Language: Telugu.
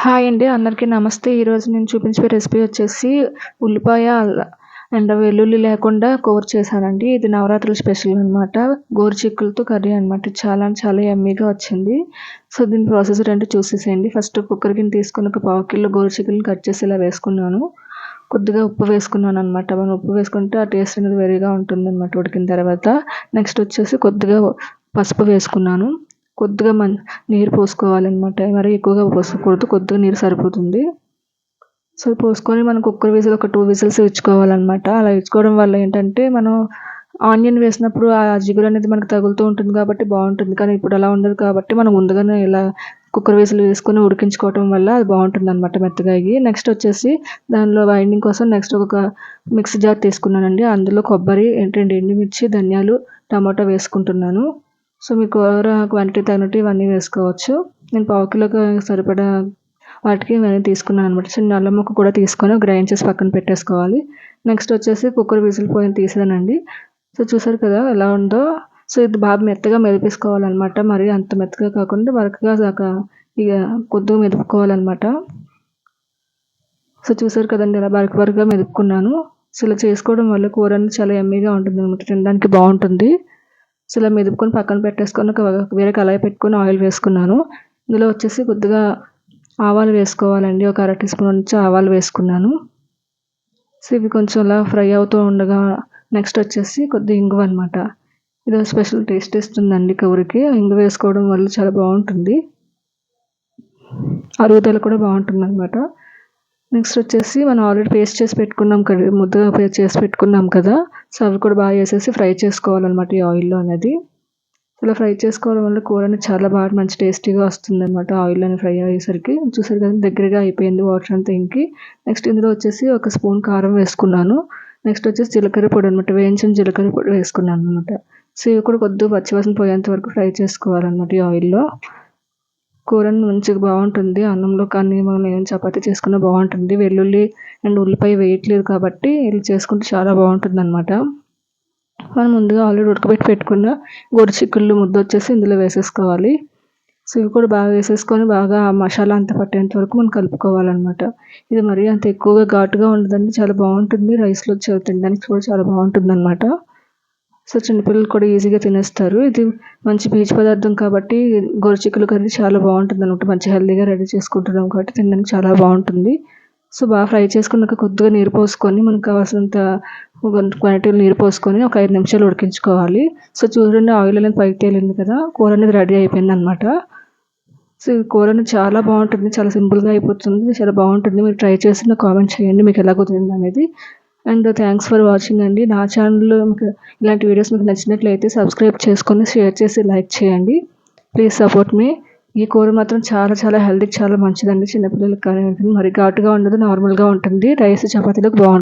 హాయ్ అండి అందరికీ నమస్తే. ఈరోజు నేను చూపించే రెసిపీ వచ్చేసి ఉల్లిపాయ అండ్ వెల్లుల్లి లేకుండా కూర చేశానండి. ఇది నవరాత్రుల స్పెషల్ అనమాట గోరుచిక్కులతో కర్రీ అనమాట చాలా చాలా ఎమ్మీగా వచ్చింది. సో దీని ప్రాసెస్ రెండు చూసేసేయండి. ఫస్ట్ కుక్కర్ గిన్నె తీసుకుని ఒక పావు కిలో గోరుచిక్కులను కట్ చేసి ఇలా వేసుకున్నాను. కొద్దిగా ఉప్పు వేసుకున్నాను అనమాట మనం ఉప్పు వేసుకుంటే ఆ టేస్ట్ అనేది వేరేగా ఉంటుంది అనమాట ఉడికిన తర్వాత. నెక్స్ట్ వచ్చేసి కొద్దిగా పసుపు వేసుకున్నాను. కొద్దిగా మన నీరు పోసుకోవాలన్నమాట. మరి ఎక్కువగా పోసుకోకూడదు కొద్దిగా నీరు సరిపోతుంది. సో పోసుకొని మనం కుక్కర్ విజిల్ ఒక టూ విజిల్స్ ఇచ్చుకోవాలన్నమాట. అలా ఇచ్చుకోవడం వల్ల ఏంటంటే మనం ఆనియన్ వేసినప్పుడు ఆ జిగురు అనేది మనకు తగులుతూ ఉంటుంది కాబట్టి బాగుంటుంది. కానీ ఇప్పుడు అలా ఉండదు కాబట్టి మనం ముందుగానే ఇలా కుక్కర్ వేసులు వేసుకొని ఉడికించుకోవటం వల్ల అది బాగుంటుంది అనమాట మెత్తగా అయ్యి. నెక్స్ట్ వచ్చేసి దానిలో వైండింగ్ కోసం నెక్స్ట్ ఒక మిక్సీ జార్ తీసుకున్నానండి. అందులో కొబ్బరి రెండు ఎండుమిర్చి ధనియాలు టమాటో వేసుకుంటున్నాను. సో మీ కూర క్వాంటిటీ తగినట్టు ఇవన్నీ వేసుకోవచ్చు. నేను పావు కిలోకి సరిపడా వాటికి ఇవన్నీ తీసుకున్నాను అనమాట చిన్న అల్లం ముక్క కూడా తీసుకొని గ్రైండ్ చేసి పక్కన పెట్టేసుకోవాలి. నెక్స్ట్ వచ్చేసి కుక్కర్ విజిల్ పోయిన తీసానండి సో చూసారు కదా ఎలా ఉందో. సో ఇది బాగా మెత్తగా మెదిపేసుకోవాలన్నమాట. మరి అంత మెత్తగా కాకుండా వరకగా ఇక కొద్దిగా మెదుపుకోవాలన్నమాట. సో చూసారు కదండి ఇలా బరక బరకగా మెదుపుకున్నాను. సో ఇలా చేసుకోవడం వల్ల కూర చాలా ఎమ్మీగా ఉంటుంది అనమాట తినడానికి బాగుంటుంది. సో ఇలా మెదుపుకొని పక్కన పెట్టేసుకొని ఒక వేరే కళాయి పెట్టుకొని ఆయిల్ వేసుకున్నాను. ఇందులో వచ్చేసి కొద్దిగా ఆవాలు వేసుకోవాలండి. ఒక అర టీ స్పూన్ నుంచి ఆవాలు వేసుకున్నాను. సో ఇవి కొంచెం అలా ఫ్రై అవుతూ ఉండగా నెక్స్ట్ వచ్చేసి కొద్దిగా ఇంగువ అనమాట ఇది స్పెషల్ టేస్ట్ ఇస్తుందండి కూరకి. ఇంగు వేసుకోవడం వల్ల చాలా బాగుంటుంది. అరుగుదల కూడా బాగుంటుంది అనమాట నెక్స్ట్ వచ్చేసి మనం ఆల్రెడీ పేస్ట్ చేసి పెట్టుకున్నాం కదా ముద్దగా పేస్ట్ చేసి పెట్టుకున్నాం కదా సో అవి కూడా బాగా వేసేసి ఫ్రై చేసుకోవాలన్నమాట ఈ ఆయిల్లో అనేది. ఇలా ఫ్రై చేసుకోవడం వల్ల కూర అనేది చాలా బాగా మంచి టేస్టీగా వస్తుంది అనమాట ఆయిల్ అని ఫ్రై అయ్యేసరికి. చూసారు కదా దగ్గరగా అయిపోయింది వాటర్ అంతా ఇంకి. నెక్స్ట్ ఇందులో వచ్చేసి ఒక స్పూన్ కారం వేసుకున్నాను. నెక్స్ట్ వచ్చేసి జీలకర్ర పొడి అనమాట వేయించిన జీలకర్ర పొడి వేసుకున్నాను అనమాట సో ఇవి కూడా కొద్దిగా పచ్చివాసన పోయేంత వరకు ఫ్రై చేసుకోవాలన్నమాట ఈ ఆయిల్లో కూరని మంచిగా బాగుంటుంది. అన్నంలో కానీ మనం ఏం చపాతి చేసుకున్నా బాగుంటుంది. వెల్లుల్లి అండ్ ఉల్లిపాయ వేయట్లేదు కాబట్టి ఇలా చేసుకుంటే చాలా బాగుంటుంది అనమాట మనం ముందుగా ఆల్రెడీ ఉడకబెట్టి పెట్టుకున్న గొరు చిక్కుళ్ళు ముద్ద వచ్చేసి ఇందులో వేసేసుకోవాలి. సో ఇవి కూడా బాగా వేసేసుకొని బాగా మసాలా అంతా పట్టేంత వరకు మనం కలుపుకోవాలన్నమాట. ఇది మరీ అంత ఎక్కువగా ఘాటుగా ఉండదండి చాలా బాగుంటుంది. రైస్లో తినడానికి కూడా చాలా బాగుంటుంది అనమాట సో చిన్నపిల్లలు కూడా ఈజీగా తినేస్తారు. ఇది మంచి పీచు పదార్థం కాబట్టి గొరచిక్కులు కర్రీ చాలా బాగుంటుంది అనమాట. మంచి హెల్దీగా రెడీ చేసుకుంటున్నాం కాబట్టి తినడానికి చాలా బాగుంటుంది. సో బాగా ఫ్రై చేసుకున్నాక కొద్దిగా నీరు పోసుకొని మనకు కావాల్సినంత క్వాంటిటీలో నీరు పోసుకొని ఒక ఐదు నిమిషాలు ఉడికించుకోవాలి. సో చూడండి ఆయిల్ అనేది పైకి తేలింది కదా కూర అనేది రెడీ అయిపోయింది అనమాట. సో ఈ కూర అనేది చాలా బాగుంటుంది చాలా సింపుల్గా అయిపోతుంది చాలా బాగుంటుంది. మీరు ట్రై చేసి నాకు కామెంట్ చేయండి మీకు ఎలా కుదిరింది అనేది. అండ్ థ్యాంక్స్ ఫర్ వాచింగ్ అండి. నా ఛానల్లో మీకు ఇలాంటి వీడియోస్ మీకు నచ్చినట్లయితే సబ్స్క్రైబ్ చేసుకొని షేర్ చేసి లైక్ చేయండి. Please support me. ఈ కూర మాత్రం చాలా చాలా హెల్తీకి చాలా మంచిదండి. చిన్నపిల్లలకి కానీ మరి ఘాటుగా ఉండదు నార్మల్గా ఉంటుంది. రైస్ చపాతీలకు బాగుంటుంది